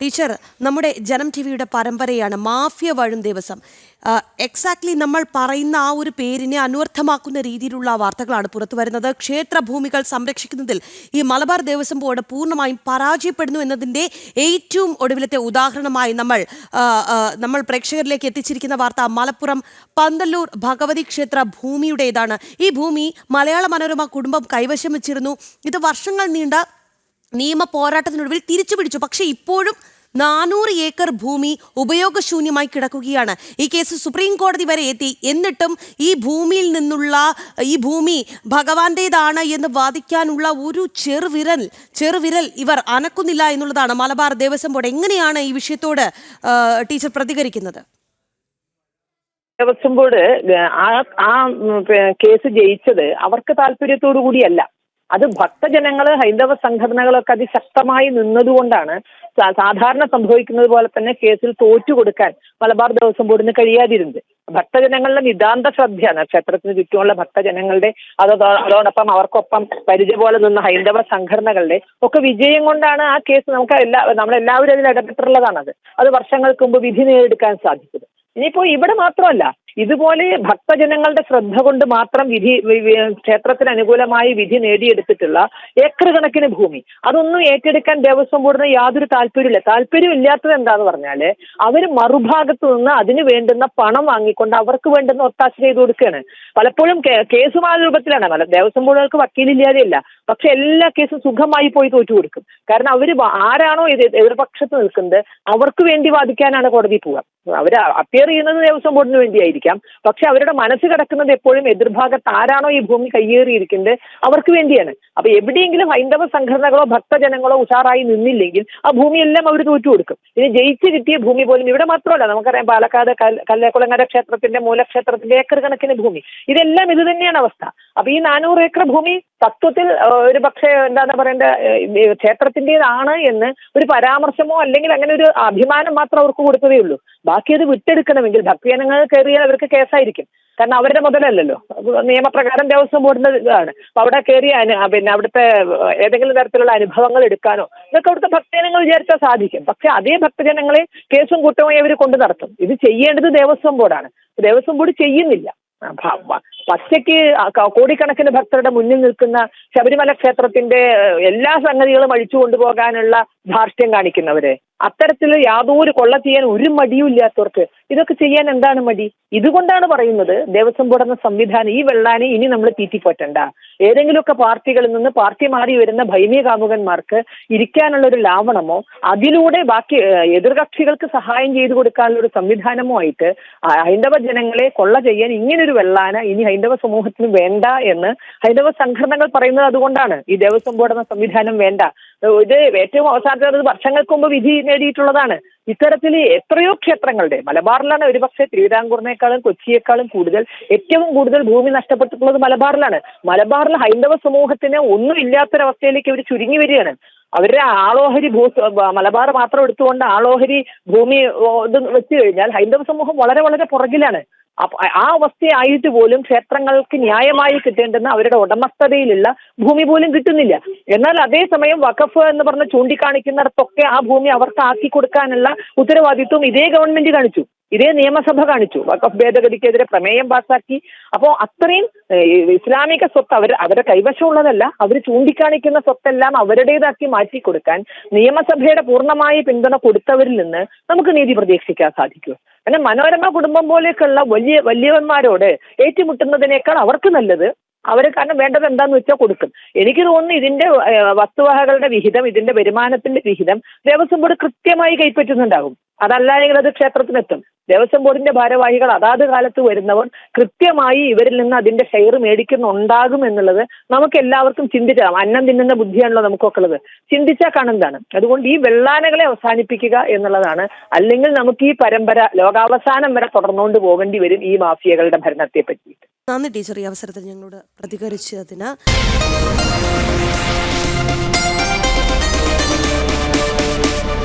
Teacher നമ്മുടെ ജനം T വിയുടെ പരമ്പരയാണ് മാഫിയ വഴും ദിവസം. എക്സാക്ട്ലി നമ്മൾ പറയുന്ന ആ ഒരു പേരിനെ അന്വർത്ഥമാക്കുന്ന രീതിയിലുള്ള വാർത്തകളാണ് പുറത്തു വരുന്നത്. ക്ഷേത്രഭൂമികൾ സംരക്ഷിക്കുന്നതിൽ ഈ മലബാർ ദേവസ്വം ബോർഡ് പൂർണമായും പരാജയപ്പെടുന്നു എന്നതിന്റെ ഏറ്റവും ഒടുവിലത്തെ ഉദാഹരണമായി നമ്മൾ നമ്മൾ പ്രേക്ഷകരിലേക്ക് എത്തിച്ചിരിക്കുന്ന വാർത്ത മലപ്പുറം പന്തല്ലൂർ ഭഗവതി ക്ഷേത്ര ഭൂമിയുടേതാണ്. ഈ ഭൂമി മലയാള മനോരമ കുടുംബം കൈവശം വെച്ചിരുന്നു. ഇത് വർഷങ്ങൾ നീണ്ട നിയമ പോരാട്ടത്തിനൊടുവിൽ തിരിച്ചു പിടിച്ചു. പക്ഷേ ഇപ്പോഴും നാനൂറ് ഏക്കർ ഭൂമി ഉപയോഗശൂന്യമായി കിടക്കുകയാണ്. ഈ കേസ് സുപ്രീം കോടതി വരെ എത്തി. എന്നിട്ടും ഈ ഭൂമിയിൽ നിന്നുള്ള ഈ ഭൂമി ഭഗവാന്റേതാണ് എന്ന് വാദിക്കാനുള്ള ഒരു ചെറുവിരൽ ചെറുവിരൽ ഇവർ അനക്കുന്നില്ല എന്നുള്ളതാണ് മലബാർ ദേവസ്വം ബോർഡ്. എങ്ങനെയാണ് ഈ വിഷയത്തോട് ടീച്ചർ പ്രതികരിക്കുന്നത്? ദേവസ്വം ബോർഡ് ആ കേസ് ജയിച്ചത് അവർക്ക് താല്പര്യത്തോടു കൂടിയല്ല. അത് ഭക്തജനങ്ങൾ ഹൈന്ദവ സംഘടനകളൊക്കെ അതിശക്തമായി നിന്നതുകൊണ്ടാണ് സാധാരണ സംഭവിക്കുന്നത് പോലെ തന്നെ കേസിൽ തോറ്റു കൊടുക്കാൻ മലബാർ ദേവസ്വം ബോർഡിന് കഴിയാതിരുന്നത്. ഭക്തജനങ്ങളുടെ നിതാന്ത ശ്രദ്ധയാണ് ക്ഷേത്രത്തിന് ചുറ്റുമുള്ള ഭക്തജനങ്ങളുടെ അതോ അതോടൊപ്പം അവർക്കൊപ്പം പരിചയ പോലെ നിന്ന ഹൈന്ദവ സംഘടനകളുടെ ഒക്കെ വിജയം കൊണ്ടാണ് ആ കേസ് നമുക്ക് എല്ലാ നമ്മളെല്ലാവരും അതിൽ ഇടപെട്ടിട്ടുള്ളതാണത്. അത് വർഷങ്ങൾക്ക് മുമ്പ് വിധി നേടിയെടുക്കാൻ സാധിച്ചത്. ഇനിയിപ്പോ ഇവിടെ മാത്രമല്ല ഇതുപോലെ ഭക്തജനങ്ങളുടെ ശ്രദ്ധ കൊണ്ട് മാത്രം വിധി ക്ഷേത്രത്തിന് അനുകൂലമായി വിധി നേടിയെടുത്തിട്ടുള്ള ഏക്കർ കണക്കിന് ഭൂമി. അതൊന്നും ഏറ്റെടുക്കാൻ ദേവസ്വം ബോർഡിന് യാതൊരു താല്പര്യമില്ല താല്പര്യം ഇല്ലാത്തത് എന്താന്ന് പറഞ്ഞാൽ അവർ മറുഭാഗത്തു നിന്ന് അതിന് വേണ്ടുന്ന പണം വാങ്ങിക്കൊണ്ട് അവർക്ക് വേണ്ടുന്ന ഒത്താശ ചെയ്തു കൊടുക്കുകയാണ് പലപ്പോഴും കേ- കേസുമായ രൂപത്തിലാണ്. പല ദേവസ്വം ബോർഡുകൾക്ക് വക്കീലില്ലാതെയല്ല. പക്ഷെ എല്ലാ കേസും സുഖമായി പോയി തോറ്റു കൊടുക്കും. കാരണം അവർ ആരാണോ എതിർപക്ഷത്ത് നിൽക്കുന്നത് അവർക്ക് വേണ്ടി വാദിക്കാനാണ് കോടതി പോവുക. അവർ അപ്പിയർ ചെയ്യുന്നത് ദേവസ്വം ബോർഡിന് വേണ്ടിയായിരിക്കാം. പക്ഷെ അവരുടെ മനസ്സ് കിടക്കുന്നത് എപ്പോഴും എതിർഭാഗത്ത് ആരാണോ ഈ ഭൂമി കയ്യേറിയിരിക്കുന്നത് അവർക്ക് വേണ്ടിയാണ്. അപ്പൊ എവിടെയെങ്കിലും ഹൈന്ദവ സംഘടനകളോ ഭക്തജനങ്ങളോ ഉഷാറായി നിന്നില്ലെങ്കിൽ ആ ഭൂമിയെല്ലാം അവർ തോറ്റു കൊടുക്കും. ഇനി ജയിച്ചു കിട്ടിയ ഭൂമി പോലും ഇവിടെ മാത്രമല്ല നമുക്കറിയാം പാലക്കാട് കല്ലേക്കുളങ്ങര ക്ഷേത്രത്തിന്റെ മൂലക്ഷേത്രത്തിന്റെ ഏക്കർ കണക്കിന് ഭൂമി. ഇതെല്ലാം ഇത് തന്നെയാണ് അവസ്ഥ. അപ്പൊ ഈ നാനൂറ് ഏക്കർ ഭൂമി തത്വത്തിൽ ഒരു പക്ഷേ എന്താണ് പറയേണ്ട ക്ഷേത്രത്തിന്റെതാണ് എന്ന് ഒരു പരാമർശമോ അല്ലെങ്കിൽ അങ്ങനെ ഒരു അഭിമാനം മാത്രം അവർക്ക് കൊടുത്തതേ ഉള്ളൂ. ബാക്കി അത് വിട്ടെടുക്കണമെങ്കിൽ ഭക്തജനങ്ങൾ കയറിയാൽ അവർക്ക് കേസായിരിക്കും. കാരണം അവരുടെ മുതലല്ലല്ലോ. നിയമപ്രകാരം ദേവസ്വം ബോർഡിന്റെ ഇതാണ്. അപ്പൊ അവിടെ കയറി പിന്നെ അവിടുത്തെ ഏതെങ്കിലും തരത്തിലുള്ള അനുഭവങ്ങൾ എടുക്കാനോ ഇതൊക്കെ അവിടുത്തെ ഭക്തജനങ്ങൾ വിചാരിച്ചാൽ സാധിക്കും. പക്ഷെ അതേ ഭക്തജനങ്ങളെ കേസും കുറ്റമായി അവർ കൊണ്ടു നടത്തും. ഇത് ചെയ്യേണ്ടത് ദേവസ്വം ബോർഡാണ്. ദേവസ്വം ബോർഡ് ചെയ്യുന്നില്ല. പച്ചയ്ക്ക് കോടിക്കണക്കിന് ഭക്തരുടെ മുന്നിൽ നിൽക്കുന്ന ശബരിമല ക്ഷേത്രത്തിന്റെ എല്ലാ സംഗതികളും അഴിച്ചു കൊണ്ടുപോകാനുള്ള ധാർഷ്ട്യം കാണിക്കുന്നവര്. അത്തരത്തിൽ യാതൊരു കൊള്ള ചെയ്യാൻ ഒരു മടിയും ഇല്ലാത്തവർക്ക് ഇതൊക്കെ ചെയ്യാൻ എന്താണ് മടി? ഇതുകൊണ്ടാണ് പറയുന്നത് ദേവസ്വം ബോർഡ് എന്ന സംവിധാനം ഈ വെള്ളാനെ ഇനി നമ്മൾ തീറ്റിപ്പോറ്റണ്ട. ഏതെങ്കിലുമൊക്കെ പാർട്ടികളിൽ നിന്ന് പാർട്ടി മാറി വരുന്ന ഭൈമീയ കാമുകന്മാർക്ക് ഇരിക്കാനുള്ള ഒരു ലാവണമോ അതിലൂടെ ബാക്കി എതിർകക്ഷികൾക്ക് സഹായം ചെയ്തു കൊടുക്കാനുള്ള ഒരു സംവിധാനമോ ആയിട്ട് ഹൈന്ദവ ജനങ്ങളെ കൊള്ള ചെയ്യാൻ ഇങ്ങനൊരു വെള്ളാന ഇനി ഹൈന്ദവ സമൂഹത്തിന് വേണ്ട എന്ന് ഹൈന്ദവ സംഘടനകൾ പറയുന്നത് അതുകൊണ്ടാണ് ഈ ദേവസ്വം ബോർഡ് എന്ന സംവിധാനം വേണ്ട. ഇത് ഏറ്റവും അവസാനത്തെ വർഷങ്ങൾക്ക് മുമ്പ് വിധി നേടിയിട്ടുള്ളതാണ്. ഇത്തരത്തിൽ എത്രയോ ക്ഷേത്രങ്ങളുടെ മലബാറിലാണ് ഒരുപക്ഷെ തിരുവിതാംകൂറിനേക്കാളും കൊച്ചിയേക്കാളും കൂടുതൽ ഏറ്റവും കൂടുതൽ ഭൂമി നഷ്ടപ്പെട്ടിട്ടുള്ളത് മലബാറിലാണ്. മലബാറിൽ ഹൈന്ദവ സമൂഹത്തിന് ഒന്നും ഇല്ലാത്തൊരവസ്ഥയിലേക്ക് അവർ ചുരുങ്ങി വരികയാണ്. അവരുടെ ആളോഹരി ഭൂ മലബാർ മാത്രം എടുത്തുകൊണ്ട് ആളോഹരി ഭൂമി ഇത് വെച്ച് കഴിഞ്ഞാൽ ഹൈന്ദവ സമൂഹം വളരെ വളരെ പുറകിലാണ്. ആ അവസ്ഥയായിട്ട് പോലും ക്ഷേത്രങ്ങൾക്ക് ന്യായമായി കിട്ടേണ്ടുന്ന അവരുടെ ഉടമസ്ഥതയിലുള്ള ഭൂമി പോലും കിട്ടുന്നില്ല. എന്നാൽ അതേസമയം വഖഫ് എന്ന് പറഞ്ഞ് ചൂണ്ടിക്കാണിക്കുന്നിടത്തൊക്കെ ആ ഭൂമി അവർക്ക് ആക്കി കൊടുക്കാനുള്ള ഉത്തരവാദിത്വം ഇതേ ഗവൺമെന്റ് കാണിച്ചു. ഇതേ നിയമസഭ കാണിച്ചു. വഖഫ് ഭേദഗതിക്കെതിരെ പ്രമേയം പാസാക്കി. അപ്പോൾ അത്രയും ഇസ്ലാമിക സ്വത്ത് അവർ അവരുടെ കൈവശമുള്ളതല്ല. അവർ ചൂണ്ടിക്കാണിക്കുന്ന സ്വത്തെല്ലാം അവരുടേതാക്കി മാറ്റി കൊടുക്കാൻ നിയമസഭയുടെ പൂർണമായ പിന്തുണ കൊടുത്തവരിൽ നിന്ന് നമുക്ക് നീതി പ്രതീക്ഷിക്കാൻ സാധിക്കൂ. കാരണം മനോരമ കുടുംബം പോലെയൊക്കെയുള്ള വലിയ വലിയവന്മാരോട് ഏറ്റുമുട്ടുന്നതിനേക്കാൾ അവർക്ക് നല്ലത് അവർ കാരണം വേണ്ടത് എന്താന്ന് വെച്ചാൽ കൊടുക്കും. എനിക്ക് തോന്നുന്നു ഇതിന്റെ വസ്തുവകകളുടെ വിഹിതം ഇതിന്റെ വരുമാനത്തിന്റെ വിഹിതം ദേവസ്വം ബോർഡ് കൃത്യമായി കൈപ്പറ്റുന്നുണ്ടാകും. അതല്ലെങ്കിൽ അത് ക്ഷേത്രത്തിനെത്തും. ദേവസ്വം ബോർഡിന്റെ ഭാരവാഹികൾ അതാത് കാലത്ത് വരുന്നവർ കൃത്യമായി ഇവരിൽ നിന്ന് അതിന്റെ ഷെയർ മേടിക്കുന്നുണ്ടാകും എന്നുള്ളത് നമുക്ക് എല്ലാവർക്കും ചിന്തിച്ചാൽ അന്നം തിന്നുന്ന ബുദ്ധിയാണല്ലോ നമുക്കൊക്കെ ഉള്ളത്. ചിന്തിച്ചാൽ കാണുന്നതാണ് അതുകൊണ്ട് ഈ വെള്ളാനകളെ അവസാനിപ്പിക്കുക എന്നുള്ളതാണ്. അല്ലെങ്കിൽ നമുക്ക് ഈ പരമ്പര ലോകാവസാനം വരെ തുടർന്നുകൊണ്ട് പോകേണ്ടി വരും ഈ മാഫിയകളുടെ ഭരണത്തെ പറ്റിയിട്ട് നന്ദി ടീച്ചർ ഈ അവസരത്തിൽ ഞങ്ങളോട് പ്രതികരിച്ചതിന്.